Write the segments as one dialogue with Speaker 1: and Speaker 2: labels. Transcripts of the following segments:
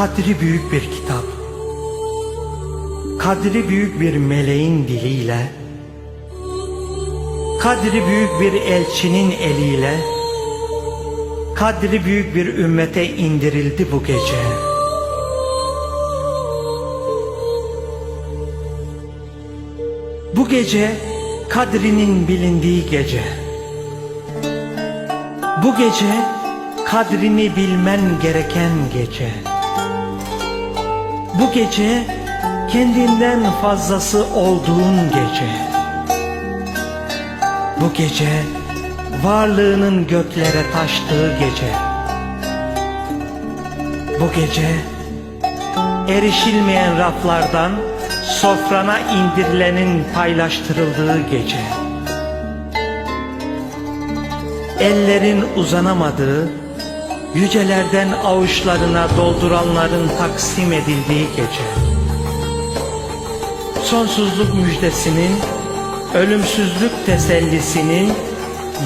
Speaker 1: Kadri büyük bir kitap. Kadri büyük bir meleğin diliyle. Kadri büyük bir elçinin eliyle. Kadri büyük bir ümmete indirildi bu gece. Bu gece kadrinin bilindiği gece. Bu gece kadrini bilmen gereken gece. Bu gece kendinden fazlası olduğun gece. Bu gece varlığının göklere taştığı gece. Bu gece erişilmeyen raflardan sofrana indirilenin paylaştırıldığı gece. Ellerin uzanamadığı, yücelerden avuçlarına dolduranların taksim edildiği gece. Sonsuzluk müjdesinin, ölümsüzlük tesellisinin,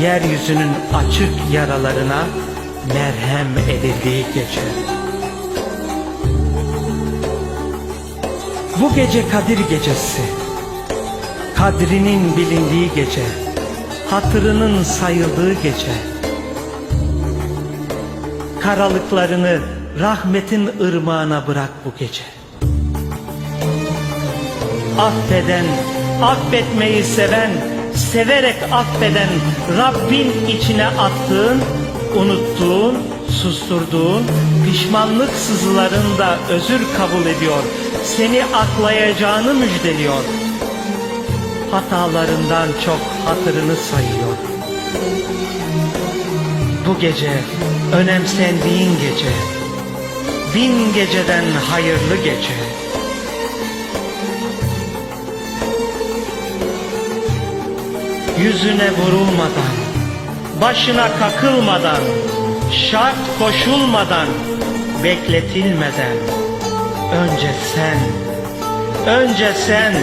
Speaker 1: yeryüzünün açık yaralarına merhem edildiği gece. Bu gece Kadir gecesi. Kadrinin bilindiği gece. Hatırının sayıldığı gece. Karalıklarını rahmetin ırmağına bırak bu gece. Affeden, affetmeyi seven, severek affeden Rabbin içine attığın, unuttuğun, susturduğun pişmanlık sızılarında özür kabul ediyor. Seni aklayacağını müjdeliyor. Hatalarından çok hatırını sayıyor. Bu gece önemsendiğin gece. Bin geceden hayırlı gece. Yüzüne vurulmadan, başına kakılmadan, şart koşulmadan, bekletilmeden, önce sen, önce sen,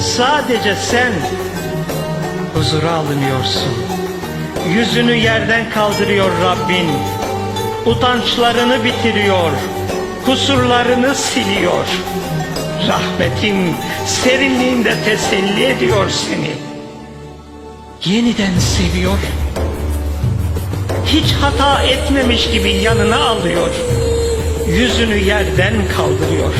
Speaker 1: sadece sen huzura alınıyorsun. Yüzünü yerden kaldırıyor Rabbin, utançlarını bitiriyor, kusurlarını siliyor. Rahmetin serinliğinde teselli ediyor seni. Yeniden seviyor. Hiç hata etmemiş gibi yanına alıyor. Yüzünü yerden kaldırıyor.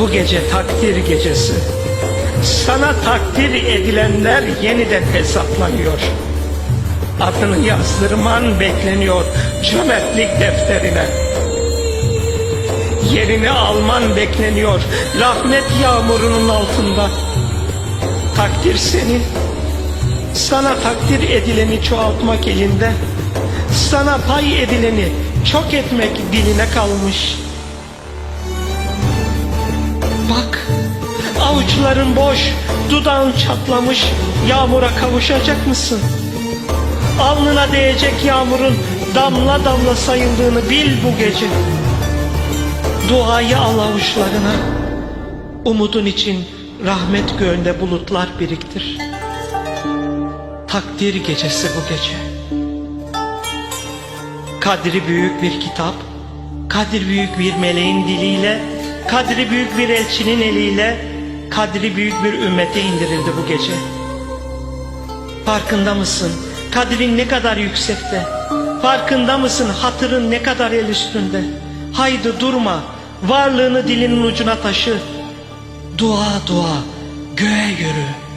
Speaker 1: Bu gece takdir gecesi. Sana takdir edilenler yeniden hesaplanıyor. Adını yazdırman bekleniyor cömertlik defterine. Yerini alman bekleniyor rahmet yağmurunun altında. Takdir senin. Sana takdir edileni çoğaltmak elinde. Sana pay edileni çok etmek diline kalmış. Bak, avuçların boş, dudağın çatlamış, yağmura kavuşacak mısın? Alnına değecek yağmurun damla damla sayıldığını bil bu gece. Duayı al avuçlarına. Umudun için rahmet göğünde bulutlar biriktir. Takdir gecesi bu gece. Kadri büyük bir kitap, kadri büyük bir meleğin diliyle, kadri büyük bir elçinin eliyle, kadri büyük bir ümmete indirildi bu gece. Farkında mısın? Kadrin ne kadar yüksekte. Farkında mısın? Hatırın ne kadar el üstünde. Haydi durma. Varlığını dilinin ucuna taşı. Dua dua göğe yürü.